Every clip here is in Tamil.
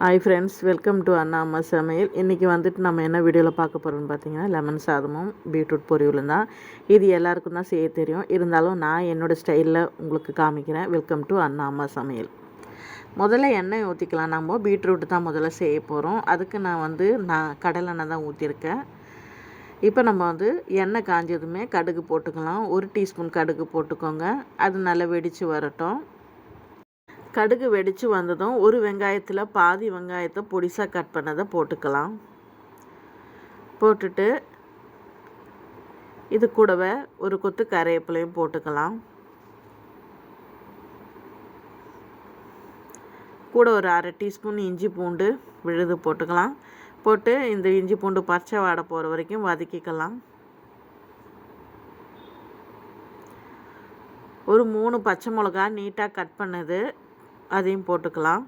Hi friends welcome to Anna Amma Samayal இன்றைக்கி வந்துட்டு நம்ம என்ன வீடியோவில் பார்க்க போகிறோம்னு பார்த்தீங்கன்னா லெமன் சாதமும் பீட்ரூட் பொரியலும் தான். இது எல்லாருக்கும் தான் செய்ய தெரியும். இருந்தாலும் நான் என்னோடய ஸ்டைலில் உங்களுக்கு காமிக்கிறேன். வெல்கம் டு அண்ணா அம்மா சமையல் முதல்ல எண்ணெய் ஊற்றிக்கலாம் நம்ம பீட்ரூட் தான் முதல்ல செய்ய போகிறோம் அதுக்கு நான் வந்து நான் கடலெண்ணெய் தான் ஊற்றிருக்கேன் இப்போ நம்ம வந்து எண்ணெய் காஞ்சதுமே கடுகு போட்டுக்கலாம். ஒரு டீஸ்பூன் கடுகு போட்டுக்கோங்க. அது நல்லா வெடித்து வரட்டும். கடுகு வெடித்து வந்ததும் ஒரு வெங்காயத்தில் பாதி வெங்காயத்தை பொடிசாக கட் பண்ணதை போட்டுக்கலாம். போட்டுட்டு இது கூடவே ஒரு கொத்து கரைவேப்பிலையும் போட்டுக்கலாம். கூட ஒரு அரை டீஸ்பூன் இஞ்சி பூண்டு விழுது போட்டுக்கலாம். போட்டு இந்த இஞ்சி பூண்டு பச்சை வாடை போகிற வரைக்கும் வதக்கிக்கலாம். ஒரு மூணு பச்சை மிளகா நீட்டாக கட் பண்ணது அதையும் போட்டுக்கலாம்.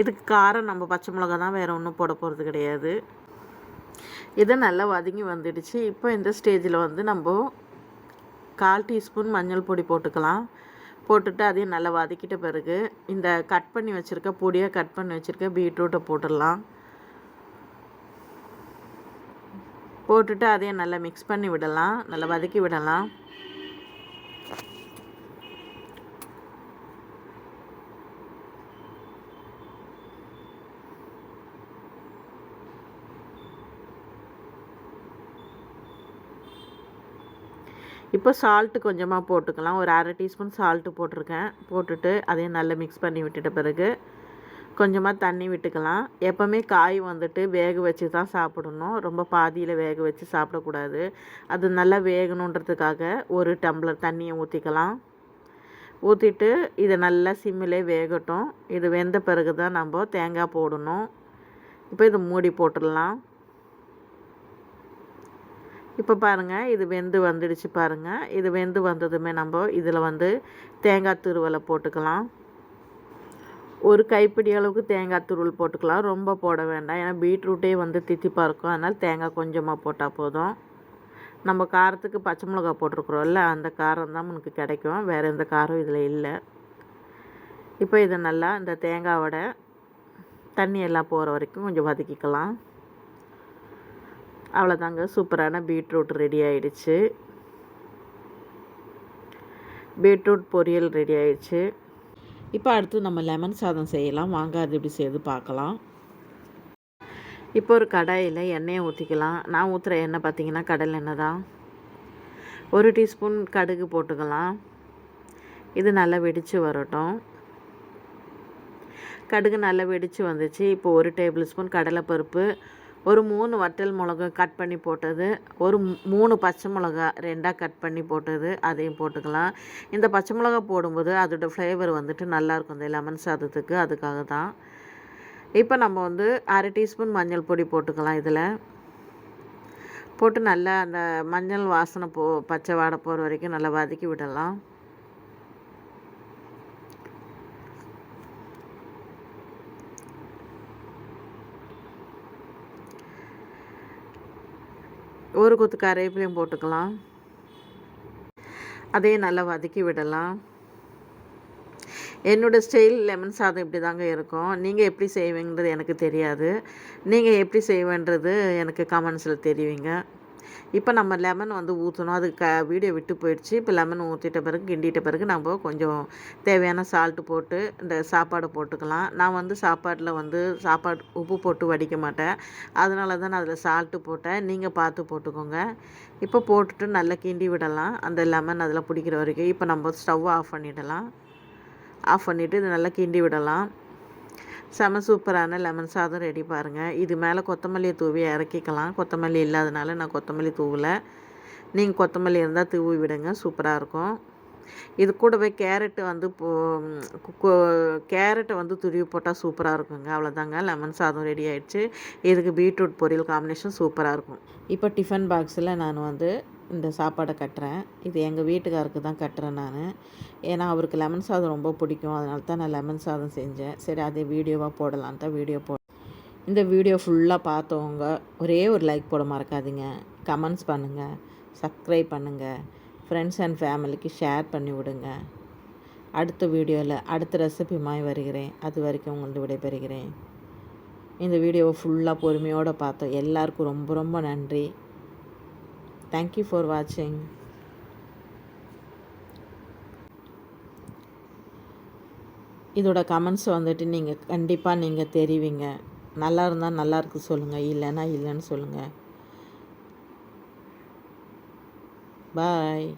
இதுக்கு காரம் நம்ம பச்சை மிளகா தான் வேறு ஒன்றும் போட போகிறது கிடையாது. இதை நல்லா வதங்கி வந்துடுச்சு. இப்போ இந்த ஸ்டேஜில் வந்து நம்ம கால் டீஸ்பூன் மஞ்சள் பொடி போட்டுக்கலாம். போட்டுட்டு அதையும் நல்லா வதக்கிட்ட பிறகு இந்த கட் பண்ணி வச்சுருக்க பொடியாக கட் பண்ணி வச்சுருக்க பீட்ரூட்டை போட்டுடலாம். போட்டுட்டு அதையும் நல்லா மிக்ஸ் பண்ணி விடலாம். நல்லா வதக்கி விடலாம். இப்போ சால்ட்டு கொஞ்சமாக போட்டுக்கலாம். ஒரு அரை டீஸ்பூன் சால்ட்டு போட்டிருக்கேன். போட்டுட்டு அதையும் நல்லா மிக்ஸ் பண்ணி விட்டுட்ட பிறகு கொஞ்சமாக தண்ணி விட்டுக்கலாம். எப்போவுமே காய் வந்துட்டு வேக வச்சு தான் சாப்பிடணும். ரொம்ப பாதியில் வேக வச்சு சாப்பிடக்கூடாது. அது நல்லா வேகணுன்றதுக்காக ஒரு டம்ளர் தண்ணியை ஊற்றிக்கலாம் ஊற்றிட்டு இதை நல்லா சிம்மிலே வேகட்டும். இது வெந்த பிறகு தான் நம்ம தேங்காய் போடணும். இப்போ இதை மூடி போட்டுடலாம். இப்போ பாருங்கள் இது வெந்து வந்துடுச்சு பாருங்கள் இது வெந்து வந்ததுமே நம்ம இதில் வந்து தேங்காய் துருவலை போட்டுக்கலாம். ஒரு கைப்பிடி அளவுக்கு தேங்காய் துருவல் போட்டுக்கலாம். ரொம்ப போட வேண்டாம். ஏன்னா பீட்ரூட்டே வந்து தித்திப்பாக இருக்கும். அதனால் தேங்காய் கொஞ்சமாக போட்டால் போதும். நம்ம காரத்துக்கு பச்சை மிளகா போட்டிருக்குறோம்ல அந்த காரம் தான் நமக்கு கிடைக்கும். வேறு எந்த காரம் இதில் இல்லை. இப்போ இதை நல்லா இந்த தேங்காவோட தண்ணி எல்லாம் போகிற வரைக்கும் கொஞ்சம் வதக்கிக்கலாம். அவ்வளோதாங்க. சூப்பரான பீட்ரூட் ரெடி ஆயிடுச்சு. பீட்ரூட் பொரியல் ரெடி ஆயிடுச்சு. இப்போ அடுத்து நம்ம லெமன் சாதம் செய்யலாம். வாங்க அது எப்படி செய்து பார்க்கலாம். இப்போ ஒரு கடாயில் எண்ணெயை ஊற்றிக்கலாம். நான் ஊற்றுற எண்ணெய் பார்த்தீங்கன்னா கடல் எண்ணெய் தான். ஒரு டீஸ்பூன் கடுகு போட்டுக்கலாம். இது நல்லா வெடித்து வரட்டும். கடுகு நல்லா வெடித்து வந்துச்சு. இப்போ ஒரு டேபிள் ஸ்பூன் கடலைப்பருப்பு ஒரு மூணு வட்டல் மிளகு கட் பண்ணி போட்டது ஒரு மூணு பச்சை மிளகா ரெண்டாக கட் பண்ணி போட்டது அதையும் போட்டுக்கலாம். இந்த பச்சை மிளகா போடும்போது அதோடய ஃப்ளேவர் வந்துட்டு நல்லாயிருக்கும் இந்த லெமன் சாதத்துக்கு அதுக்காக தான். இப்போ நம்ம வந்து அரை டீஸ்பூன் மஞ்சள் பொடி போட்டுக்கலாம் இதில். போட்டு நல்லா அந்த மஞ்சள் வாசனை போ பச்சை வாடை போகிற வரைக்கும் நல்லா வதக்கி விடலாம். ஒரு கொத்து கருவேப்பிலையும் போட்டுக்கலாம். அதையும் நல்லா வதக்கி விடலாம். என்னோடய ஸ்டைல் லெமன் சாதம் இப்படி தாங்க இருக்கும். நீங்கள் எப்படி செய்வீங்கிறது எனக்கு தெரியாது. நீங்கள் எப்படி செய்வேன்றது எனக்கு கமெண்ட்ஸில் தெரிவிங்க. இப்போ நம்ம லெமன் வந்து ஊற்றணும் அது க வீடியோ விட்டு போயிடுச்சு. இப்போ லெமன் ஊற்றிட்ட பிறகு கிண்டிட்ட பிறகு நம்ம கொஞ்சம் தேவையான சால்ட்டு போட்டு இந்த சாப்பாடு போட்டுக்கலாம். நான் வந்து சாப்பாட்டில் வந்து சாப்பாடு உப்பு போட்டு வடிக்க மாட்டேன். அதனால தான் நான் அதில் சால்ட்டு போட்டேன். நீங்கள் பார்த்து போட்டுக்கோங்க. இப்போ போட்டுட்டு நல்லா கிண்டி விடலாம். அந்த லெமன் அதில் பிடிக்கிற வரைக்கும். இப்போ நம்ம ஸ்டவ் ஆஃப் பண்ணிடலாம். ஆஃப் பண்ணிவிட்டு இதை நல்லா கிண்டி விடலாம். செம சூப்பரான லெமன் சாதம் ரெடி பாருங்கள் இது மேலே கொத்தமல்லியை தூவி இறக்கிக்கலாம். கொத்தமல்லி இல்லாதனால நான் கொத்தமல்லி தூவலை. நீங்கள் கொத்தமல்லி இருந்தால் தூவி விடுங்க. சூப்பராக இருக்கும். இது கூடவே கேரட்டு வந்து கேரட்டை வந்து துருவி போட்டால் சூப்பராக இருக்குங்க. அவ்வளோதாங்க லெமன் சாதம் ரெடி ஆகிடுச்சு இதுக்கு பீட்ரூட் பொரியல் காம்பினேஷன் சூப்பராக இருக்கும். இப்போ டிஃபன் பாக்ஸில் நான் வந்து இந்த சாப்பாடை கட்டுறேன். இது எங்கள் வீட்டுக்காருக்கு தான் கட்டுறேன் நான். ஏன்னா அவருக்கு லெமன் சாதம் ரொம்ப பிடிக்கும். அதனால தான் நான் லெமன் சாதம் செஞ்சேன். சரி அதே வீடியோவாக போடலான் தான் வீடியோ போ இந்த வீடியோ ஃபுல்லாக பார்த்தவங்க ஒரே ஒரு லைக் போட மறக்காதீங்க. கமெண்ட்ஸ் பண்ணுங்கள் சப்ஸ்கிரைப் பண்ணுங்கள் ஃப்ரெண்ட்ஸ் அண்ட் ஃபேமிலிக்கு ஷேர் பண்ணி விடுங்க. அடுத்த வீடியோவில் அடுத்த ரெசிபி மாய் வருகிறேன். அது வரைக்கும் உங்களது விடைபெறுகிறேன். இந்த வீடியோவை ஃபுல்லாக பொறுமையோடு பார்த்தோம். எல்லாருக்கும் ரொம்ப ரொம்ப நன்றி. தேங்க்யூ ஃபார் வாட்சிங் இதோட கமெண்ட்ஸ் வந்துட்டு நீங்கள் கண்டிப்பாக நீங்கள் தெரிவிங்க. நல்லா இருந்தால் நல்லா இருக்கு சொல்லுங்கள் இல்லைன்னா இல்லைன்னு சொல்லுங்கள் பாய்